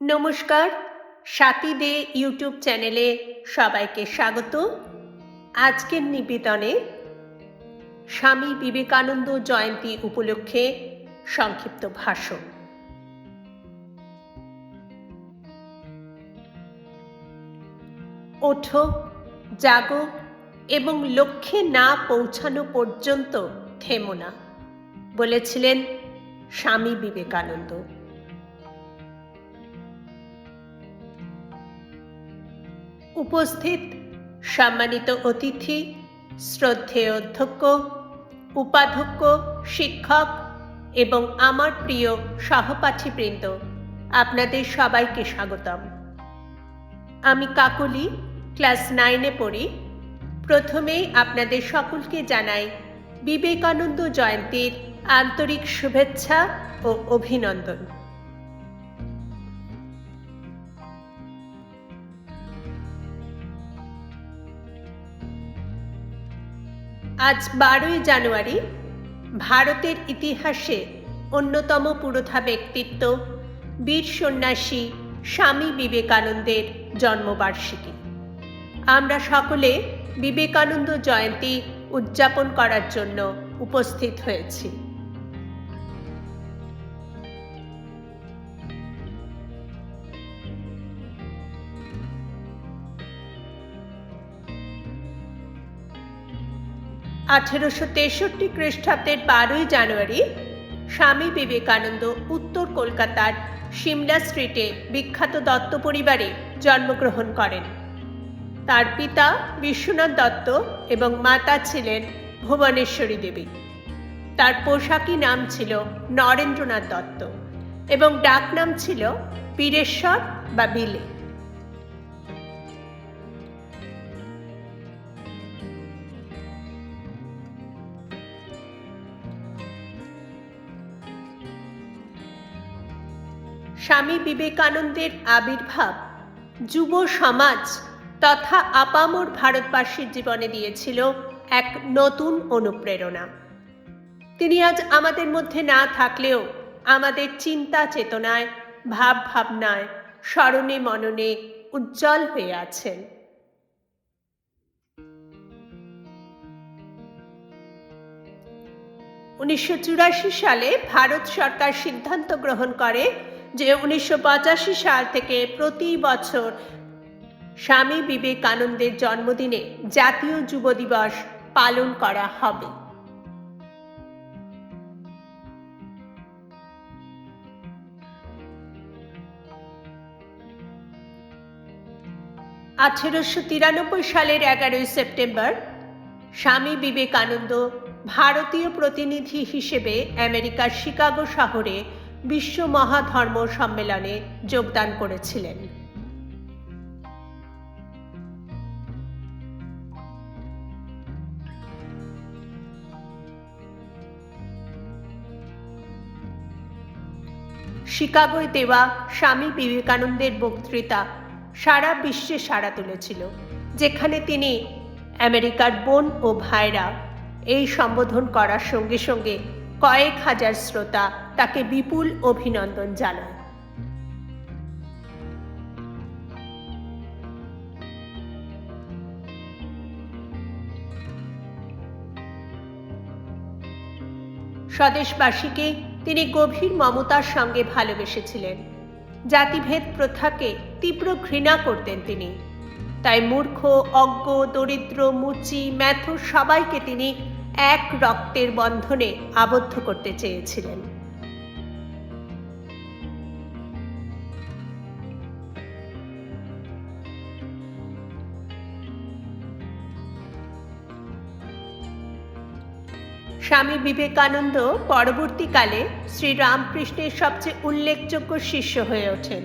নমস্কার স্বাতী দে ইউটিউব চ্যানেলে সবাইকে স্বাগত। আজকের নিবেদনে স্বামী বিবেকানন্দ জয়ন্তী উপলক্ষে সংক্ষিপ্ত ভাষণ ওঠো, জাগো এবং লক্ষ্যে না পৌঁছানো পর্যন্ত থেমো না, বলেছিলেন স্বামী বিবেকানন্দ। উপস্থিত সম্মানিত অতিথি শ্রদ্ধেয় অধ্যক্ষ উপাধ্যক্ষ, শিক্ষক এবং আমার প্রিয় সহপাঠীবৃন্দ, আপনাদের সবাইকে স্বাগতম। আমি কাকলি, ক্লাস নাইনে পড়ি। প্রথমেই আপনাদের সকলকে জানাই বিবেকানন্দ জয়ন্তীর আন্তরিক শুভেচ্ছা ও অভিনন্দন। আজ বারোই জানুয়ারি, ভারতের ইতিহাসে অন্যতম পুরোধা ব্যক্তিত্ব, বীর সন্ন্যাসী স্বামী বিবেকানন্দের জন্মবার্ষিকী। আমরা সকলে বিবেকানন্দ জয়ন্তী উদযাপন করার জন্য উপস্থিত হয়েছি। আঠেরোশো তেষট্টি খ্রিস্টাব্দের বারোই জানুয়ারি স্বামী বিবেকানন্দ উত্তর কলকাতার সিমলা স্ট্রিটে বিখ্যাত দত্ত পরিবারে জন্মগ্রহণ করেন। তার পিতা বিশ্বনাথ দত্ত এবং মাতা ছিলেন ভুবনেশ্বরী দেবী। তার পোশাকি নাম ছিল নরেন্দ্রনাথ দত্ত এবং ডাক নাম ছিল বীরেশ্বর বা বিলে। স্বামী বিবেকানন্দের আবির্ভাব যুব সমাজ তথা আপামর ভারতবাসীর জীবনে দিয়েছিল এক নতুন অনুপ্রেরণা। তিনি আজ আমাদের মধ্যে না থাকলেও আমাদের চিন্তা চেতনায় ভাব ভাবনায় স্মরণে মননে উজ্জ্বল হয়ে আছেন। উনিশশো চুরাশি সালে ভারত সরকার সিদ্ধান্ত গ্রহণ করে যে উনিশশো পঁচাশি সাল থেকে প্রতি বছর স্বামী বিবেকানন্দের জন্মদিনে জাতীয় যুব দিবস পালন করা হবে। আঠেরোশো তিরানব্বই সালের এগারোই সেপ্টেম্বর স্বামী বিবেকানন্দ ভারতীয় প্রতিনিধি হিসেবে আমেরিকার শিকাগো শহরে বিশ্ব মহাধর্ম সম্মেলনে যোগদান করেছিলেন। শিকাগোয় দেওয়া স্বামী বিবেকানন্দের বক্তৃতা সারা বিশ্বে সাড়া তুলেছিল, যেখানে তিনি আমেরিকার বোন ও ভাইরা এই সম্বোধন করার সঙ্গে সঙ্গে কয়েক হাজার শ্রোতা তাকে বিপুল অভিনন্দন জানায় স্বদেশবাসীকে তিনি গভীর মমতার সঙ্গে ভালোবেসেছিলেন। জাতিভেদ প্রথাকে তীব্র ঘৃণা করতেন তিনি। তাই মূর্খ, অজ্ঞ, দরিদ্র, মুচি, ম্যাথ সবাইকে তিনি এক রক্তের বন্ধনে আবদ্ধ করতে চেয়েছিলেন। স্বামী বিবেকানন্দ পরবর্তীকালে শ্রীরামকৃষ্ণের সবচেয়ে উল্লেখযোগ্য শিষ্য হয়ে ওঠেন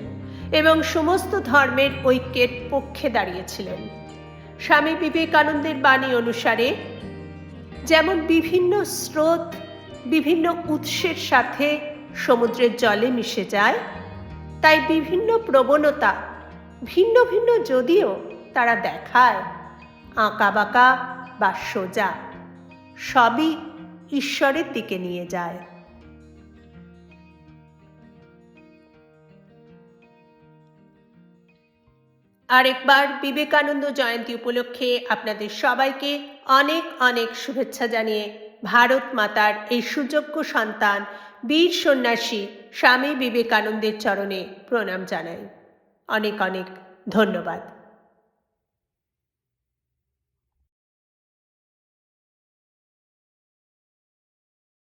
এবং সমস্ত ধর্মের ঐক্যের পক্ষে দাঁড়িয়েছিলেন। স্বামী বিবেকানন্দের বাণী অনুসারে যেমন বিভিন্ন স্রোত, বিভিন্ন উৎসের সাথে সমুদ্রের জলে মিশে যায়, তাই বিভিন্ন প্রবণতা ভিন্ন ভিন্ন যদিও তারা দেখায়, আঁকা বাঁকা বা সোজা, সবই ঈশ্বরের দিকে নিয়ে যায়। আরেকবার বিবেকানন্দ জয়ন্তী উপলক্ষে আপনাদের সবাইকে অনেক অনেক শুভেচ্ছা জানিয়ে ভারত মাতার এই সুযোগ্য সন্তান বীর সন্ন্যাসী স্বামী বিবেকানন্দের চরণে প্রণাম জানাই। অনেক অনেক ধন্যবাদ।